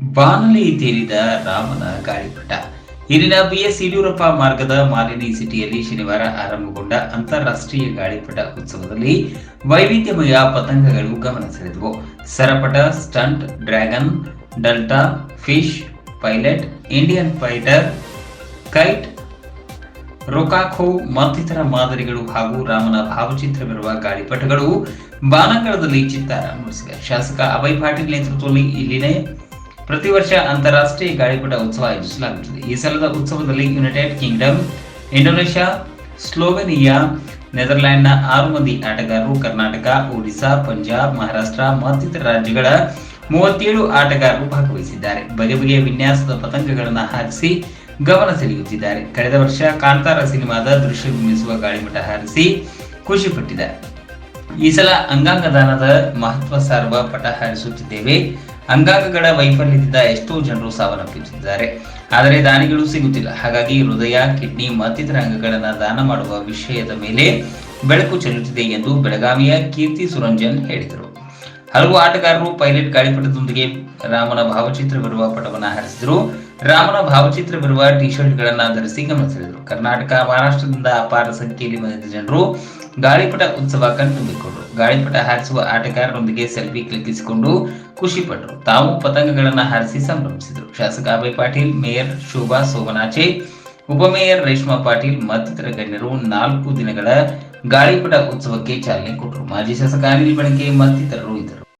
ಬಾನಲಿ ತೇಲಿದ ರಾಮನ ಗಾಳಿಪಟ ಇಲ್ಲಿನ ಬಿಎಸ್ ಯಡಿಯೂರಪ್ಪ ಮಾರ್ಗದ ಮಾಲಿನಿ ಸಿಟಿಯಲ್ಲಿ ಶನಿವಾರ ಆರಂಭಗೊಂಡ ಅಂತಾರಾಷ್ಟ್ರೀಯ ಗಾಳಿಪಟ ಉತ್ಸವದಲ್ಲಿ ವೈವಿಧ್ಯಮಯ ಪತಂಗಗಳು ಗಮನ ಸೆಳೆದವು. ಸರಪಟ, stunt, dragon, delta, fish, pilot, Indian fighter, kite, ರೊಕಾಖೋ ಮತ್ತಿತರ ಮಾದರಿಗಳು ಹಾಗೂ ರಾಮನ ಭಾವಚಿತ್ರವಿರುವ ಗಾಳಿಪಟಗಳು ಬಾನಂಗಳದಲ್ಲಿ ಚಿತ್ತಾರ ಮೂಡಿಸಿವೆ. ಶಾಸಕ ಅಭಯ್ ಪಾಟೀಲ್ ನೇತೃತ್ವದಲ್ಲಿ ಇಲ್ಲಿನೇ ಪ್ರತಿ ವರ್ಷ ಅಂತಾರಾಷ್ಟ್ರೀಯ ಗಾಳಿಪಟ ಉತ್ಸವ ಆಯೋಜಿಸಲಾಗುತ್ತದೆ. ಈ ಸಲದ ಉತ್ಸವದಲ್ಲಿ ಯುನೈಟೆಡ್ ಕಿಂಗ್ಡಮ್ ಇಂಡೋನೇಷ್ಯಾ ಸ್ಲೋವೆನಿಯಾ ನೆದರ್ಲ್ಯಾಂಡ್ನ ಆರು ಮಂದಿ ಆಟಗಾರರು, ಕರ್ನಾಟಕ ಒಡಿಶಾ ಪಂಜಾಬ್ ಮಹಾರಾಷ್ಟ್ರ ಮತ್ತಿತರ ರಾಜ್ಯಗಳ ಮೂವತ್ತೇಳು ಆಟಗಾರರು ಭಾಗವಹಿಸಿದ್ದಾರೆ. ಬಗೆ ಬಗೆಯ ವಿನ್ಯಾಸದ ಪತಂಗಗಳನ್ನು ಹಾರಿಸಿ ಗಮನ ಸೆಳೆಯುತ್ತಿದ್ದಾರೆ. ಕಳೆದ ವರ್ಷ ಕಾಂತಾರ ಸಿನಿಮಾದ ದೃಶ್ಯ ಬಿಂಬಿಸುವ ಗಾಳಿಪಟ ಹಾರಿಸಿ ಖುಷಿಪಟ್ಟಿದ್ದಾರೆ ಈ ಸಲ ಅಂಗಾಂಗ ದಾನದ ಮಹತ್ವ ಸಾರುವ ಪಟ ಹರಿಸುತ್ತಿದ್ದೇವೆ. ಅಂಗಾಂಗಗಳ ವೈಫಲ್ಯದಿಂದ ಎಷ್ಟೋ ಜನರು ಸಾವನ್ನಪ್ಪುತ್ತಿದ್ದಾರೆ ಆದರೆ ದಾನಿಗಳು ಸಿಗುತ್ತಿಲ್ಲ. ಹಾಗಾಗಿ ಹೃದಯ, ಕಿಡ್ನಿ ಮತ್ತಿತರ ಅಂಗಗಳನ್ನು ದಾನ ಮಾಡುವ ವಿಷಯದ ಮೇಲೆ ಬೆಳಕು ಚೆಲ್ಲುತ್ತಿದೆ ಎಂದು ಬೆಳಗಾವಿಯ ಕೀರ್ತಿ ಸುರಂಜನ್ ಹೇಳಿದರು. ಹಲವು ಆಟಗಾರರು ಪೈಲಟ್ ಗಾಳಿಪಟದೊಂದಿಗೆ ರಾಮನ ಭಾವಚಿತ್ರವಿರುವ ಪಟವನ್ನು ಹಾರಿಸಿದರು. ರಾಮನ ಭಾವಚಿತ್ರವಿರುವ ಟಿ ಶರ್ಟ್ಗಳನ್ನು ಧರಿಸಿ ಗಮನ ಕರ್ನಾಟಕ, ಮಹಾರಾಷ್ಟ್ರದಿಂದ ಅಪಾರ ಸಂಖ್ಯೆಯಲ್ಲಿ ಬಂದಿದ್ದ ಜನರು ಗಾಳಿಪಟ ಉತ್ಸವ ಕಣ್ತುಂಬಿಕೊಂಡ್ರು. ಗಾಳಿಪಟ ಹಾರಿಸುವ ಆಟಗಾರರೊಂದಿಗೆ ಸೆಲ್ಫಿ ಕ್ಲಿಕ್ಕಿಸಿಕೊಂಡು ಖುಷಿ ಪಟ್ಟರು ತಾವು ಪತಂಗಗಳನ್ನು ಹಾರಿಸಿ ಸಂಭ್ರಮಿಸಿದರು. ಶಾಸಕ ಅಭಯ್ ಪಾಟೀಲ್, ಮೇಯರ್ ಶೋಭಾ ಸೋಮನಾಚೆ ಉಪಮೇಯರ್ ರೇಷ್ಮಾ ಪಾಟೀಲ್ ಮತ್ತಿತರ ಗಣ್ಯರು ನಾಲ್ಕು ದಿನಗಳ ಗಾಳಿಪಟ ಉತ್ಸವಕ್ಕೆ ಚಾಲನೆ ಕೊಟ್ಟರು ಮಾಜಿ ಶಾಸಕ ಅನಿಲ್ ಬಣಕೆ ಮತ್ತಿತರರು